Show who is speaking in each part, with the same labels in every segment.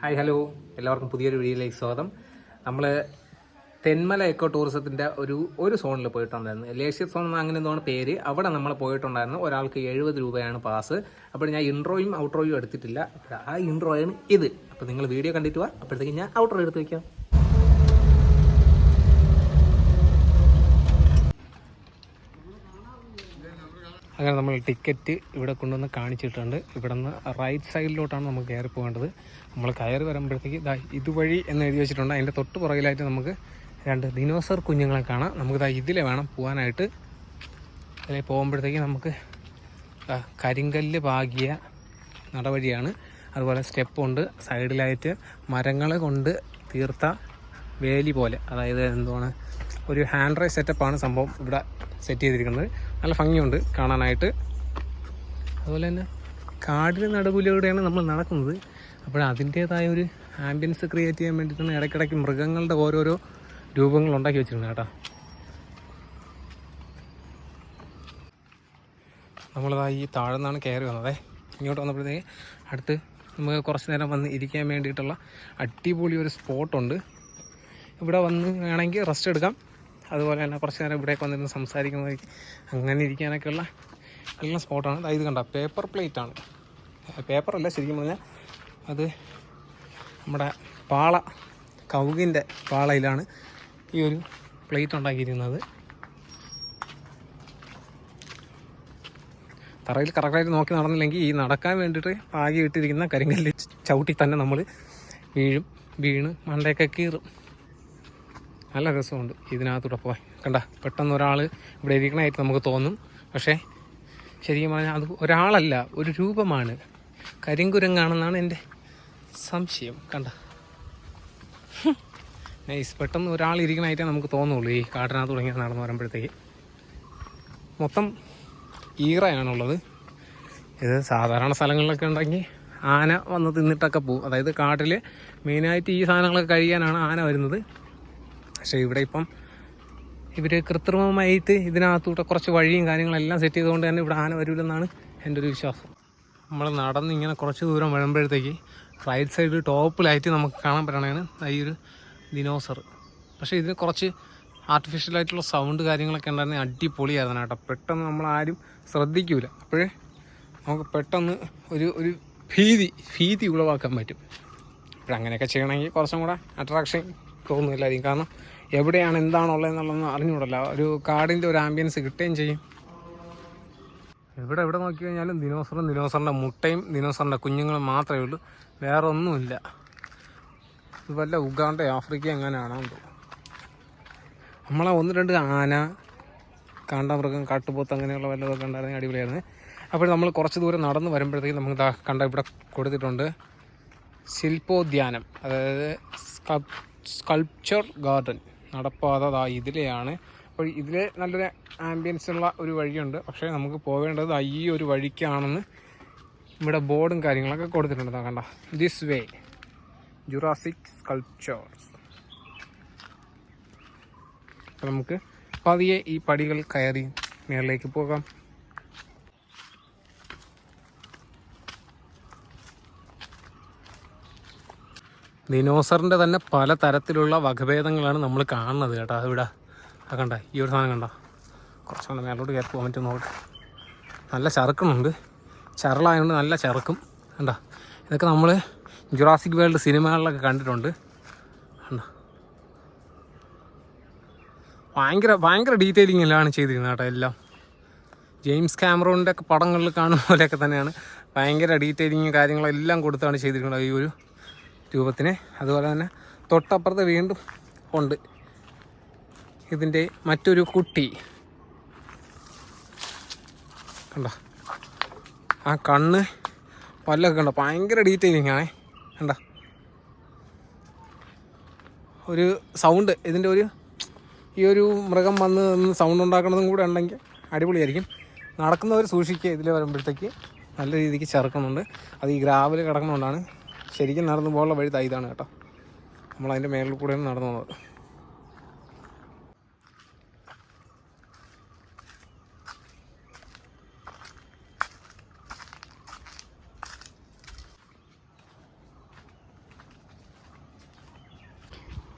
Speaker 1: Hi hello. എല്ലാവർക്കും പുതിയൊരു വീഡിയോയിലേക്ക് സ്വാഗതം. നമ്മൾ തെന്മല എക്കോ ടൂറിസത്തിന്റെ ഒരു ഒരു സോണിൽ പോയിട്ടുണ്ടായിരുന്നു. ലേഷ്യ സോൺ അങ്ങനെ എന്താണ് പേര്? അവിടെ നമ്മൾ പോയിട്ടുണ്ടായിരുന്നു. ഒരാൾക്ക് എഴുപത് രൂപയാണ് പാസ് അപ്പോൾ ഞാൻ ഇൻട്രോയും ഔട്ട്രോയും എടുത്തിട്ടില്ല. ആ ഇൻട്രോയാണ് ഇത്. അപ്പോൾ നിങ്ങൾ വീഡിയോ കണ്ടിട്ട് വാ. അപ്പോഴത്തേക്ക് ഞാൻ ഔട്ട്രോ എടുത്ത് വയ്ക്കാം അങ്ങനെ നമ്മൾ ടിക്കറ്റ് ഇവിടെ കൊണ്ടുവന്ന് കാണിച്ചിട്ടുണ്ട്. ഇവിടെ നിന്ന് റൈറ്റ് സൈഡിലോട്ടാണ് നമുക്ക് കയറി പോകേണ്ടത്. നമ്മൾ കയറി വരുമ്പോഴത്തേക്ക് ഇതാ ഇതുവഴി എന്ന് എഴുതി വെച്ചിട്ടുണ്ട്. അതിന്റെ തൊട്ട് പുറകിലായിട്ട് നമുക്ക് രണ്ട് ദിനോസർ കുഞ്ഞുങ്ങളെ കാണാം. നമുക്ക് ഇതാ ഇതിലെ വേണം പോകാനായിട്ട്. അതിൽ പോകുമ്പോഴത്തേക്ക് നമുക്ക് കരിങ്കല്ല് പാകിയ നടവഴിയാണ്. അതുപോലെ സ്റ്റെപ്പുണ്ട് സൈഡിലായിട്ട് മരങ്ങൾ കൊണ്ട് തീർത്ത വേലി പോലെ. അതായത് എന്തുവാണ്? ഒരു ഹാൻഡ് റൈസ് സെറ്റപ്പാണ് സംഭവം ഇവിടെ സെറ്റ് ചെയ്തിരിക്കുന്നത്. നല്ല ഭംഗിയുണ്ട് കാണാനായിട്ട്. അതുപോലെ തന്നെ കാടിന് നടുവിലൂടെയാണ് നമ്മൾ നടക്കുന്നത്. അപ്പോൾ അതിന്റേതായ ഒരു ആംബിയൻസ് ക്രിയേറ്റ് ചെയ്യാൻ വേണ്ടിയിട്ടാണ് ഇടയ്ക്കിടയ്ക്ക് മൃഗങ്ങളുടെ ഓരോരോ രൂപങ്ങൾ ഉണ്ടാക്കി വെച്ചിരുന്നത് കേട്ടോ. നമ്മളിതാ ഈ താഴെ നിന്നാണ് കയറി വന്നതേ. ഇങ്ങോട്ട് വന്നപ്പോഴത്തേക്ക് അടുത്ത് നമുക്ക് കുറച്ച് നേരം വന്ന് ഇരിക്കാൻ വേണ്ടിയിട്ടുള്ള അടിപൊളി ഒരു സ്പോട്ടുണ്ട് ഇവിടെ വന്ന് വേണമെങ്കിൽ റെസ്റ്റ് എടുക്കാം. അതുപോലെ തന്നെ കുറച്ച് നേരം ഇവിടേക്ക് വന്നിരുന്ന് സംസാരിക്കുന്നത് അങ്ങനെ ഇരിക്കാനൊക്കെയുള്ള നല്ല സ്പോട്ടാണ്. ഇത് കണ്ട പേപ്പർ പ്ലേറ്റ് ആണ്. പേപ്പറല്ല ശരിക്കും പറഞ്ഞാൽ അത് നമ്മുടെ പാള കവുകിന്റെ പാളയിലാണ് ഈ ഒരു പ്ലേറ്റ് ഉണ്ടാക്കിയിരിക്കുന്നത്. തറയിൽ കറക്റ്റായിട്ട് നോക്കി നടന്നില്ലെങ്കിൽ ഈ നടക്കാൻ വേണ്ടിയിട്ട് പാകി ഇട്ടിരിക്കുന്ന കരിങ്കല്ല് ചവിട്ടി തന്നെ നമ്മൾ വീഴും വീണ് മണ്ടയൊക്കെ കീറും. നല്ല രസമുണ്ട് ഇതിനകത്തൂടെ പോയി കണ്ട പെട്ടെന്ന് ഒരാൾ ഇവിടെ ഇരിക്കണമായിട്ട് നമുക്ക് തോന്നും. പക്ഷേ ശരിക്കും പറഞ്ഞാൽ അത് ഒരാളല്ല ഒരു രൂപമാണ്. കരിങ്കുരങ്ങാണെന്നാണ് എന്റെ സംശയം. കണ്ട. നൈസ്. പെട്ടെന്ന് ഒരാൾ ഇരിക്കണമായിട്ടേ നമുക്ക് തോന്നുള്ളൂ ഈ കാട്ടിനകത്ത് തുടങ്ങി നടന്നു വരുമ്പോഴത്തേക്ക്. മൊത്തം ഈറയാണുള്ളത്. ഇത് സാധാരണ സ്ഥലങ്ങളിലൊക്കെ ഉണ്ടെങ്കിൽ ആന വന്ന് തിന്നിട്ടൊക്കെ പോവും. അതായത് കാട്ടിൽ മെയിനായിട്ട് ഈ സാധനങ്ങളൊക്കെ കഴിയാനാണ് ആന വരുന്നത്. പക്ഷേ ഇവിടെ ഇപ്പം ഇവർ കൃത്രിമമായിട്ട് ഇതിനകത്തൂടെ കുറച്ച് വഴിയും കാര്യങ്ങളെല്ലാം സെറ്റ് ചെയ്തുകൊണ്ട് തന്നെ ഇവിടെ ആന വരില്ലെന്നാണ് എന്റെ ഒരു വിശ്വാസം. നമ്മൾ നടന്ന് ഇങ്ങനെ കുറച്ച് ദൂരം വരുമ്പോഴത്തേക്ക് റൈറ്റ് സൈഡ് ലൈറ്റ് നമുക്ക് കാണാൻ പറ്റണതാണ് ഈ ഒരു ദിനോസർ പക്ഷേ ഇതിന് കുറച്ച് ആർട്ടിഫിഷ്യലായിട്ടുള്ള സൗണ്ട് കാര്യങ്ങളൊക്കെ ഉണ്ടായിരുന്നെങ്കിൽ അടിപൊളിയായിരുന്നു കേട്ടോ. പെട്ടെന്ന് നമ്മൾ ആരും ശ്രദ്ധിക്കൂല. അപ്പോഴേ നമുക്ക് പെട്ടെന്ന് ഒരു ഒരു ഭീതി ഭീതി ഉളവാക്കാൻ പറ്റും. അപ്പോൾ അങ്ങനെയൊക്കെ ചെയ്യണമെങ്കിൽ കുറച്ചും കൂടെ അട്രാക്ഷൻ തോന്നുന്നില്ലായിരിക്കും കാരണം എവിടെയാണ് എന്താണുള്ളതെന്നുള്ളതൊന്നും അറിഞ്ഞുകൂടല്ല. ഒരു കാടിന്റെ ഒരു ആംബിയൻസ് കിട്ടുകയും ചെയ്യും. എവിടെ എവിടെ നോക്കി കഴിഞ്ഞാലും ദിനോസറും ദിനോസറിന്റെ മുട്ടയും ദിനോസറിന്റെ കുഞ്ഞുങ്ങളും മാത്രമേ ഉള്ളൂ. വേറെ ഒന്നുമില്ല ഇത് ഉഗാണ്ട ആഫ്രിക്ക എങ്ങനെയാണോ എന്തോ നമ്മളെ ഒന്ന് രണ്ട് ആന കാണ്ടാമൃഗം കാട്ടുപോത്ത് അങ്ങനെയുള്ള വല്ലതൊക്കെ ഉണ്ടായിരുന്നെങ്കിൽ അടിപൊളിയായിരുന്നു. അപ്പോൾ നമ്മൾ കുറച്ച് ദൂരം നടന്ന് വരുമ്പോഴത്തേക്കും നമുക്ക് കണ്ട ഇവിടെ കൊടുത്തിട്ടുണ്ട് ശില്പോദ്യാനം. അതായത് സ്കൾപ്ചർ ഗാർഡൻ നടപ്പാത ഇതിലെയാണ്. അപ്പോൾ ഇതിൽ നല്ലൊരു ആംബിയൻസ് ഉള്ള ഒരു വഴിയുണ്ട്. പക്ഷേ നമുക്ക് പോവേണ്ടത് ഈ ഒരു വഴിക്കാണെന്ന് ഇവിടെ ബോർഡും കാര്യങ്ങളൊക്കെ കൊടുത്തിട്ടുണ്ട്. കണ്ട? ദിസ് വേ ജുറാസിക് സ്കൾപ്ചേഴ്സ് നമുക്ക് പതിയെ ഈ പടികൾ കയറി മേളിലേക്ക് പോകാം. ദിനോസറിന്റെ തന്നെ പല തരത്തിലുള്ള വകഭേദങ്ങളാണ് നമ്മൾ കാണുന്നത് കേട്ടോ. ഇവിടെ ആ കണ്ട ഈ ഒരു സാധനം കണ്ട. കുറച്ചുകൂടെ മേലോട്ട് കയറി പോകാൻ പറ്റും നോക്കട്ടെ നല്ല ചറുക്കണുണ്ട് ചരളായതുകൊണ്ട് നല്ല ചറുക്കും. കണ്ട ഇതൊക്കെ നമ്മൾ ജുറാസിക് വേൾഡ് സിനിമകളിലൊക്കെ കണ്ടിട്ടുണ്ട്. കണ്ട. ഭയങ്കര ഭയങ്കര ഡീറ്റെയിലിങ്ങിലാണ് ചെയ്തിരുന്നത് കേട്ടോ എല്ലാം. ജെയിംസ് ക്യാമറോണിന്റെ ഒക്കെ പടങ്ങളിൽ കാണുന്ന പോലെയൊക്കെ തന്നെയാണ്. ഭയങ്കര ഡീറ്റെയിലിങ് കാര്യങ്ങളെല്ലാം കൊടുത്താണ് ചെയ്തിരിക്കുന്നത് ഈ ഒരു രൂപത്തിന്. അതുപോലെ തന്നെ തൊട്ടപ്പുറത്ത് വീണ്ടും ഉണ്ട്. ഇതിന്റെ മറ്റൊരു കുട്ടി. കണ്ട? ആ കണ്ണ് പല്ലൊക്കെ കണ്ട? ഭയങ്കര ഡീറ്റെയിലിംഗ് ആണേ. കണ്ട? ഒരു സൗണ്ട് ഇതിന്റെ ഒരു ഈ ഒരു മൃഗം വന്ന് നിന്ന് സൗണ്ട് ഉണ്ടാക്കണതും കൂടെ ഉണ്ടെങ്കിൽ അടിപൊളിയായിരിക്കും. നടക്കുന്നവർ സൂക്ഷിക്കുക. ഇതിൽ വരുമ്പോഴത്തേക്ക് നല്ല രീതിക്ക് ചേർക്കുന്നുണ്ട് അത് ഈ ഗ്രാവിൽ കിടക്കുന്നതുകൊണ്ടാണ് ശരിക്കും നടന്നു പോകാനുള്ള വഴി തൈതാണ് കേട്ടോ. നമ്മൾ അതിന്റെ മേളിൽ കൂടെയാണ് നടന്നു പോകുന്നത്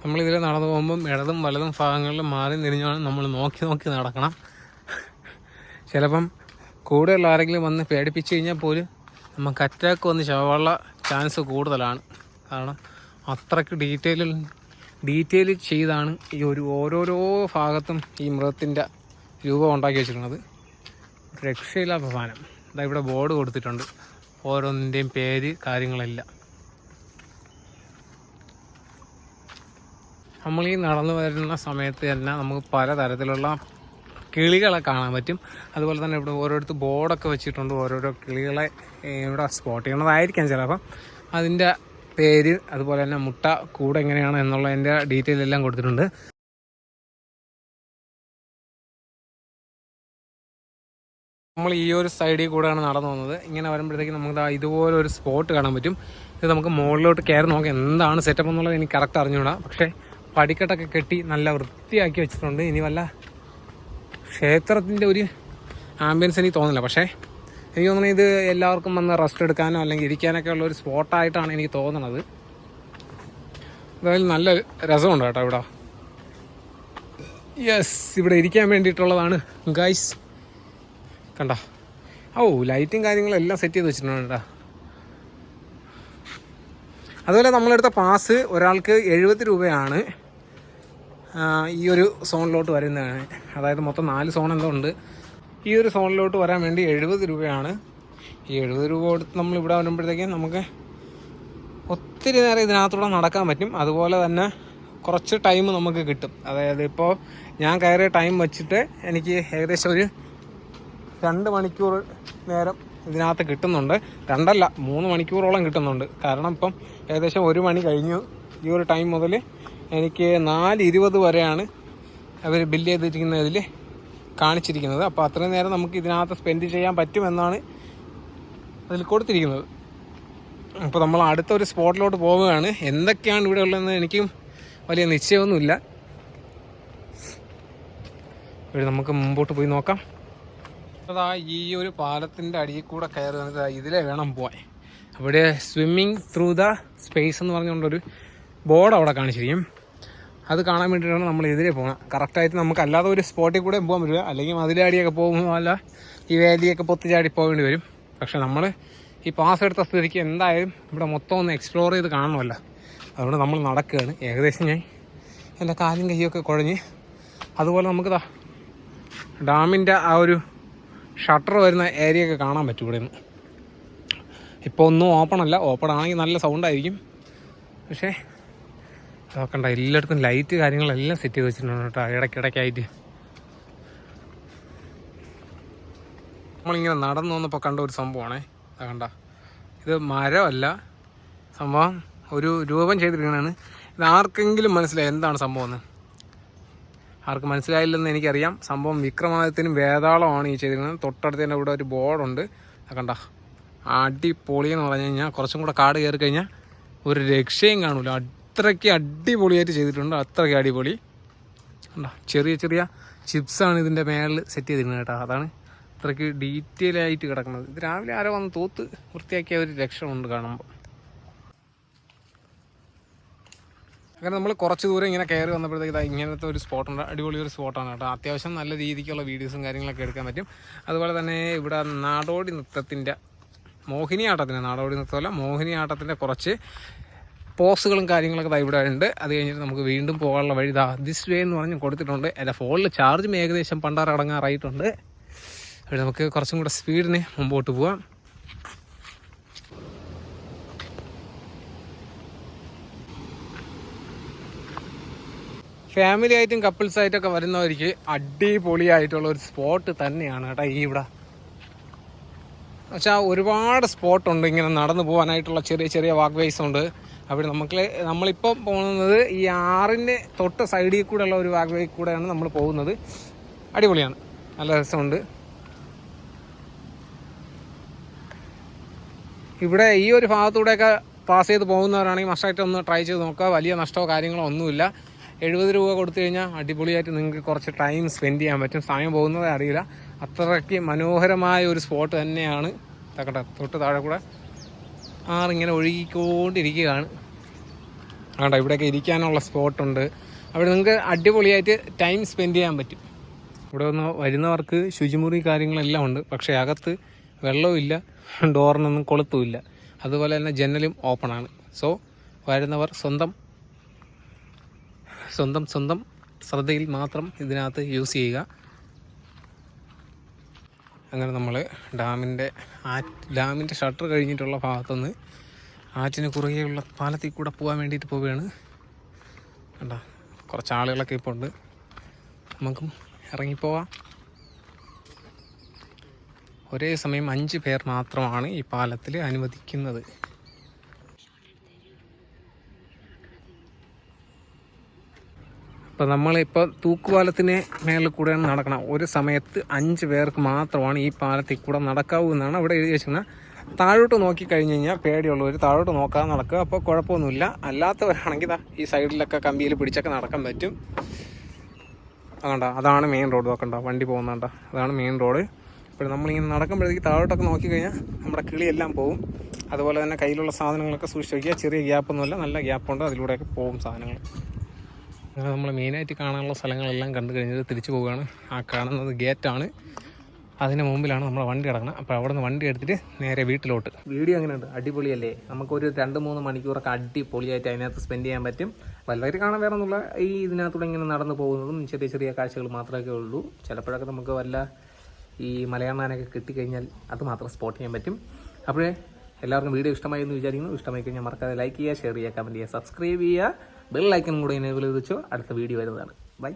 Speaker 1: നമ്മളിതിൽ നടന്നു പോകുമ്പം ഇടതും വലതും ഭാഗങ്ങളിലും മാറി തിരിഞ്ഞാണ് നമ്മൾ നോക്കി നോക്കി നടക്കണം. ചിലപ്പം കൂടെയുള്ള ആരെങ്കിലും വന്ന് പേടിപ്പിച്ച് കഴിഞ്ഞാൽ പോലും നമുക്ക് അറ്റാക്ക് വന്ന് ചാവാനുള്ള ചാൻസ് കൂടുതലാണ്. കാരണം അത്രയ്ക്ക് ഡീറ്റെയിൽ ഡീറ്റെയിൽ ചെയ്താണ് ഈ ഒരു ഓരോരോ ഭാഗത്തും ഈ മൃഗത്തിന്റെ രൂപം ഉണ്ടാക്കി വെച്ചിരിക്കുന്നത്. രക്ഷയില്ലാത്ത സാധനം. ഇതാ ഇവിടെ ബോർഡ് കൊടുത്തിട്ടുണ്ട്. ഓരോന്നിന്റെയും പേര് കാര്യങ്ങളെല്ലാം. നമ്മൾ ഈ നടന്നു വരുന്ന സമയത്ത് തന്നെ നമുക്ക് പലതരത്തിലുള്ള കിളികളെ കാണാൻ പറ്റും. അതുപോലെ തന്നെ ഇവിടെ ഓരോരുത്തർ ബോർഡൊക്കെ വെച്ചിട്ടുണ്ട്. ഓരോരോ കിളികളെ ഇവിടെ സ്പോട്ട് ചെയ്യണതായിരിക്കാം ചിലപ്പം. അതിന്റെ പേര് അതുപോലെ തന്നെ മുട്ട കൂടെ എങ്ങനെയാണ് എന്നുള്ളതിന്റെ ഡീറ്റെയിൽ എല്ലാം കൊടുത്തിട്ടുണ്ട്. നമ്മൾ ഈ ഒരു സൈഡിൽ കൂടെയാണ് നടന്നു വന്നത് ഇങ്ങനെ വരുമ്പോഴത്തേക്ക് നമുക്ക് ഇതുപോലെ ഒരു സ്പോട്ട് കാണാൻ പറ്റും. ഇത് നമുക്ക് മുകളിലോട്ട് കയറി നോക്കാം എന്താണ് സെറ്റപ്പ് എന്നുള്ളത് എനിക്ക് കറക്റ്റ് അറിഞ്ഞുകൂടാ. പക്ഷേ പടിക്കെട്ടൊക്കെ കെട്ടി നല്ല വൃത്തിയാക്കി വെച്ചിട്ടുണ്ട്. ഇനി വല്ല ക്ഷേത്രത്തിന്റെ ഒരു ആംബിയൻസ് എനിക്ക് തോന്നുന്നില്ല. പക്ഷേ എനിക്ക് തോന്നുന്നത് ഇത് എല്ലാവർക്കും വന്ന് റെസ്റ്റ് എടുക്കാനോ അല്ലെങ്കിൽ ഇരിക്കാനൊക്കെ ഉള്ള ഒരു സ്പോട്ടായിട്ടാണ് എനിക്ക് തോന്നുന്നത്. അതായത് നല്ല രസമുണ്ട് കേട്ടോ ഇവിടെ. യെസ് ഇവിടെ ഇരിക്കാൻ വേണ്ടിയിട്ടുള്ളതാണ്. ഗൈസ് കണ്ട? ഓ ലൈറ്റും കാര്യങ്ങളും എല്ലാം സെറ്റ് ചെയ്ത് വെച്ചിട്ടുണ്ട് അതുപോലെ നമ്മളെടുത്ത പാസ് ഒരാൾക്ക് എഴുപത് രൂപയാണ്. ഈ ഒരു സോണിലോട്ട് വരുന്നതാണ്. അതായത് മൊത്തം നാല് എന്തോ ഉണ്ട്. ഈ ഒരു സോണിലോട്ട് വരാൻ വേണ്ടി എഴുപത് രൂപയാണ്. ഈ എഴുപത് രൂപ കൊടുത്ത് നമ്മൾ ഇവിടെ വരുമ്പോഴത്തേക്കും നമുക്ക് ഒത്തിരി നേരം ഇതിനകത്തൂടെ നടക്കാൻ പറ്റും. അതുപോലെ തന്നെ കുറച്ച് ടൈം നമുക്ക് കിട്ടും. അതായത് ഇപ്പോൾ ഞാൻ കയറിയ ടൈം വെച്ചിട്ട് എനിക്ക് ഏകദേശം ഒരു രണ്ട് മണിക്കൂർ നേരം ഇതിനകത്ത് കിട്ടുന്നുണ്ട്. രണ്ടല്ല മൂന്ന് മണിക്കൂറോളം കിട്ടുന്നുണ്ട്. കാരണം ഇപ്പം ഏകദേശം ഒരു മണി കഴിഞ്ഞു. ഈ ഒരു ടൈം മുതൽ എനിക്ക് നാല് ഇരുപത് വരെയാണ് അവർ ബില്ല് ചെയ്തിരിക്കുന്നതിൽ കാണിച്ചിരിക്കുന്നത്. അപ്പോൾ അത്രയും നേരം നമുക്ക് ഇതിനകത്ത് സ്പെൻഡ് ചെയ്യാൻ പറ്റുമെന്നാണ് അതിൽ കൊടുത്തിരിക്കുന്നത്. അപ്പോൾ നമ്മൾ അടുത്ത ഒരു സ്പോട്ടിലോട്ട് പോവുകയാണ്. എന്തൊക്കെയാണ് ഇവിടെ ഉള്ളതെന്ന് എനിക്കും വലിയ നിശ്ചയമൊന്നുമില്ല. ഇവിടെ നമുക്ക് മുമ്പോട്ട് പോയി നോക്കാം. അതാ ഈ ഒരു പാലത്തിന്റെ അടിയിൽ കൂടെ കയറി വന്നിട്ട് ഇതിലെ വേണം പോവാൻ. അവിടെ സ്വിമ്മിങ് ത്രൂ ദ സ്പേസ് എന്ന് പറഞ്ഞുകൊണ്ടൊരു ബോർഡ് അവിടെ കാണിച്ചിരിക്കും. അത് കാണാൻ വേണ്ടിയിട്ടാണ് നമ്മൾ എതിരെ പോകണം കറക്റ്റായിട്ട് നമുക്ക് അല്ലാതെ ഒരു സ്പോട്ടിൽ കൂടെ പോകാൻ പറ്റില്ല. അല്ലെങ്കിൽ മതിലാടിയൊക്കെ പോകുമ്പോൾ അല്ല ഈ വേലിയൊക്കെ പൊത്തിച്ചാടി പോകേണ്ടി വരും. പക്ഷെ നമ്മൾ ഈ പാസ് എടുത്ത സ്ഥിതിക്ക് എന്തായാലും ഇവിടെ മൊത്തം ഒന്ന് എക്സ്പ്ലോർ ചെയ്ത് കാണണമല്ല. അതുകൊണ്ട് നമ്മൾ നടക്കുകയാണ്. ഏകദേശം ഞാൻ എന്റെ കാലും കൈയൊക്കെ കുഴഞ്ഞ്. അതുപോലെ നമുക്ക് ഡാമിന്റെ ആ ഒരു ഷട്ടർ വരുന്ന ഏരിയ ഒക്കെ കാണാൻ പറ്റും ഇവിടെ നിന്ന്. ഇപ്പോൾ ഒന്നും ഓപ്പൺ അല്ല. ഓപ്പൺ ആണെങ്കിൽ നല്ല സൗണ്ടായിരിക്കും പക്ഷേ നോക്കണ്ട എല്ലായിടത്തും ലൈറ്റ് കാര്യങ്ങളെല്ലാം സെറ്റ് ചെയ്ത് വെച്ചിട്ടുണ്ട് കേട്ടോ ഇടയ്ക്കിടയ്ക്കായിട്ട്. നമ്മളിങ്ങനെ നടന്നു വന്നപ്പോൾ കണ്ട ഒരു സംഭവമാണേ. കണ്ട. ഇത് മരമല്ല. സംഭവം ഒരു രൂപം ചെയ്തിരിക്കുന്നതാണ്. ഇത് ആർക്കെങ്കിലും മനസ്സിലായി എന്താണ് സംഭവം എന്ന് ആർക്ക് മനസ്സിലായില്ലെന്ന് എനിക്കറിയാം. സംഭവം വിക്രമാദിത്യനും വേതാളമാണ് ഈ ചെയ്തിരിക്കുന്നത്. തൊട്ടടുത്ത് തന്നെ ഇവിടെ ഒരു ബോർഡുണ്ട്. കണ്ട. അടിപൊളി എന്ന് പറഞ്ഞു കഴിഞ്ഞാൽ കുറച്ചും കൂടെ കാട് കയറി കഴിഞ്ഞാൽ ഒരു രക്ഷയും കാണൂല. അത്രയ്ക്ക് അടിപൊളിയായിട്ട് ചെയ്തിട്ടുണ്ട്. അത്രയ്ക്ക് അടിപൊളി. ഉണ്ടോ ചെറിയ ചെറിയ ചിപ്സാണ് ഇതിന്റെ മേളിൽ സെറ്റ് ചെയ്തിരുന്നത് കേട്ടോ. അതാണ് അത്രയ്ക്ക് ഡീറ്റെയിൽ ആയിട്ട് കിടക്കുന്നത്. ഇത് രാവിലെ ആരോ വന്ന് തൂത്ത് വൃത്തിയാക്കിയ ഒരു ലക്ഷണമുണ്ട് കാണുമ്പോൾ അങ്ങനെ നമ്മൾ കുറച്ച് ദൂരം ഇങ്ങനെ കയറി വന്നപ്പോഴത്തേക്ക് ഇതാ ഇങ്ങനത്തെ ഒരു സ്പോട്ടുണ്ട് അടിപൊളി ഒരു സ്പോട്ടാണ് കേട്ടോ. അത്യാവശ്യം നല്ല രീതിക്കുള്ള വീഡിയോസും കാര്യങ്ങളൊക്കെ എടുക്കാൻ പറ്റും. അതുപോലെ തന്നെ ഇവിടെ നാടോടി നൃത്തത്തിന്റെ മോഹിനിയാട്ടത്തിന്റെ നാടോടി നൃത്തമല്ല മോഹിനിയാട്ടത്തിന്റെ കുറച്ച് പോസുകളും കാര്യങ്ങളൊക്കെ ഇവിടെ ഉണ്ട്. അത് കഴിഞ്ഞിട്ട് നമുക്ക് വീണ്ടും പോകാനുള്ള വഴി ഇതാ ദിസ് വേ എന്ന് പറഞ്ഞ് കൊടുത്തിട്ടുണ്ട്. എന്റെ ഫോണിൽ ചാർജും ഏകദേശം പണ്ടാറടങ്ങാറായിട്ടുണ്ട് ഇവിടെ നമുക്ക് കുറച്ചും കൂടെ സ്പീഡിന് മുമ്പോട്ട് പോവാം. ഫാമിലി ആയിട്ടും കപ്പിൾസ് ആയിട്ടൊക്കെ വരുന്നവർക്ക് അടിപൊളിയായിട്ടുള്ള ഒരു സ്പോട്ട് തന്നെയാണ് കേട്ടോ ഈ ഇവിടെ. പക്ഷേ ഒരുപാട് സ്പോട്ടുണ്ട് ഇങ്ങനെ നടന്നു പോകാനായിട്ടുള്ള ചെറിയ ചെറിയ വാക്ക് വേസ് ഉണ്ട്. അവിടെ നമുക്ക് നമ്മളിപ്പോൾ പോകുന്നത് ഈ ആറിന്റെ തൊട്ട് സൈഡിൽ കൂടെ ഉള്ള ഒരു വാക്ക് വേ കൂടെയാണ് നമ്മൾ പോകുന്നത്. അടിപൊളിയാണ്. നല്ല രസമുണ്ട്. ഇവിടെ ഈ ഒരു ഭാഗത്തൂടെയൊക്കെ പാസ് ചെയ്ത് പോകുന്നവരാണെങ്കിൽ മസ്റ്റായിട്ട് ഒന്ന് ട്രൈ ചെയ്ത് നോക്കുക. വലിയ നഷ്ടമോ കാര്യങ്ങളോ ഒന്നുമില്ല. എഴുപത് രൂപ കൊടുത്തു കഴിഞ്ഞാൽ അടിപൊളിയായിട്ട് നിങ്ങൾക്ക് കുറച്ച് ടൈം സ്പെൻഡ് ചെയ്യാൻ പറ്റും. സമയം പോകുന്നതേ അറിയില്ല. അത്രയ്ക്ക് മനോഹരമായ ഒരു സ്പോട്ട് തന്നെയാണ്. തക്കട്ടെ തൊട്ട് താഴെ കൂടെ. ആറിങ്ങനെ ഒഴുകിക്കൊണ്ടിരിക്കുകയാണ്. അതുകൊണ്ട് ഇവിടെയൊക്കെ ഇരിക്കാനുള്ള സ്പോട്ടുണ്ട്. അവിടെ നിങ്ങൾക്ക് അടിപൊളിയായിട്ട് ടൈം സ്പെൻഡ് ചെയ്യാൻ പറ്റും. ഇവിടെ ഒന്ന് വരുന്നവർക്ക് ശുചിമുറി കാര്യങ്ങളെല്ലാം ഉണ്ട്. പക്ഷേ അകത്ത് വെള്ളവുമില്ല ഡോറിനൊന്നും കൊളുത്തുമില്ല അതുപോലെ തന്നെ ജനലും ഓപ്പണാണ് സോ വരുന്നവർ സ്വന്തം സ്വന്തം സ്വന്തം ശ്രദ്ധയിൽ മാത്രം ഇതിനകത്ത് യൂസ് ചെയ്യുക. അങ്ങനെ നമ്മൾ ഡാമിന്റെ ഡാമിന്റെ ഷട്ടർ കഴിഞ്ഞിട്ടുള്ള ഭാഗത്തുനിന്ന് ആറ്റിന് കുറുകെയുള്ള പാലത്തിൽ കൂടെ പോകാൻ വേണ്ടിയിട്ട് പോവുകയാണ്. കണ്ട? കുറച്ച് ആളുകളൊക്കെ ഇപ്പോൾ ഉണ്ട്. നമുക്കും ഇറങ്ങിപ്പോവാം. ഒരേ സമയം അഞ്ച് പേർ മാത്രമാണ് ഈ പാലത്തിൽ അനുവദിക്കുന്നത്. അപ്പോൾ നമ്മളിപ്പോൾ തൂക്കുപാലത്തിന് മേളിൽ കൂടെയാണ് നടക്കണം. ഒരു സമയത്ത് അഞ്ച് പേർക്ക് മാത്രമാണ് ഈ പാലത്തിൽ കൂടെ നടക്കാവൂ എന്നാണ് അവിടെ എഴുതി വെച്ചിരിക്കുന്നത് താഴോട്ട് നോക്കി കഴിഞ്ഞ് കഴിഞ്ഞാൽ പേടിയുള്ളവർ താഴോട്ട് നോക്കാതെ നടക്കുക. അപ്പോൾ കുഴപ്പമൊന്നുമില്ല. അല്ലാത്തവരാണെങ്കിൽ ഈ സൈഡിലൊക്കെ കമ്പിയിൽ പിടിച്ചൊക്കെ നടക്കാൻ പറ്റും. അതുകൊണ്ട അതാണ് മെയിൻ റോഡ് നോക്കണ്ട വണ്ടി പോകുന്നുണ്ട അതാണ് മെയിൻ റോഡ് ഇപ്പോൾ നമ്മളിങ്ങനെ നടക്കുമ്പോഴത്തേക്ക് താഴോട്ടൊക്കെ നോക്കി കഴിഞ്ഞാൽ നമ്മുടെ കിളിയെല്ലാം പോകും അതുപോലെ തന്നെ കയ്യിലുള്ള സാധനങ്ങളൊക്കെ സൂക്ഷിച്ച് വയ്ക്കുക ചെറിയ ഗ്യാപ്പൊന്നുമില്ല നല്ല ഗ്യാപ്പുണ്ട് അതിലൂടെയൊക്കെ പോകും സാധനങ്ങൾ. അങ്ങനെ നമ്മൾ മെയിനായിട്ട് കാണാനുള്ള സ്ഥലങ്ങളെല്ലാം കണ്ടു കഴിഞ്ഞിട്ട് തിരിച്ചു പോവുകയാണ്. ആ കാണുന്നത് ഗേറ്റാണ്. അതിന് മുമ്പിലാണ് നമ്മുടെ വണ്ടി കിടക്കുന്നത്. അപ്പോൾ അവിടെ നിന്ന് വണ്ടി എടുത്തിട്ട് നേരെ വീട്ടിലോട്ട്. വീഡിയോ എങ്ങനെയുണ്ട്? അടിപൊളിയല്ലേ? നമുക്കൊരു രണ്ട് മൂന്ന് മണിക്കൂറൊക്കെ അടിപൊളിയായിട്ട് അതിനകത്ത് സ്പെൻഡ് ചെയ്യാൻ പറ്റും. വല്ലവർ കാണാൻ വേറെ ഒന്നുമില്ല ഈ ഇതിനകത്തൂടെ ഇങ്ങനെ നടന്നു പോകുന്നതും ചെറിയ ചെറിയ കാഴ്ചകൾ മാത്രമേ ഉള്ളൂ. ചിലപ്പോഴൊക്കെ നമുക്ക് വല്ല ഈ മലയാളമാനൊക്കെ കിട്ടിക്കഴിഞ്ഞാൽ അത് മാത്രം സ്പോട്ട് ചെയ്യാൻ പറ്റും. അപ്പോഴേ എല്ലാവർക്കും വീഡിയോ ഇഷ്ടമായി എന്ന് വിചാരിക്കുന്നു. ഇഷ്ടമായി കഴിഞ്ഞാൽ മറക്കാതെ ലൈക്ക് ചെയ്യുക ഷെയർ ചെയ്യുക കമന്റ് ചെയ്യുക സബ്സ്ക്രൈബ് ചെയ്യുക. ബെൽ ഐക്കൺ കൂടെ എനേബിൾ ചെയ്ത് വെച്ചോ. അടുത്ത വീഡിയോ വരുന്നതാണ്. ബൈ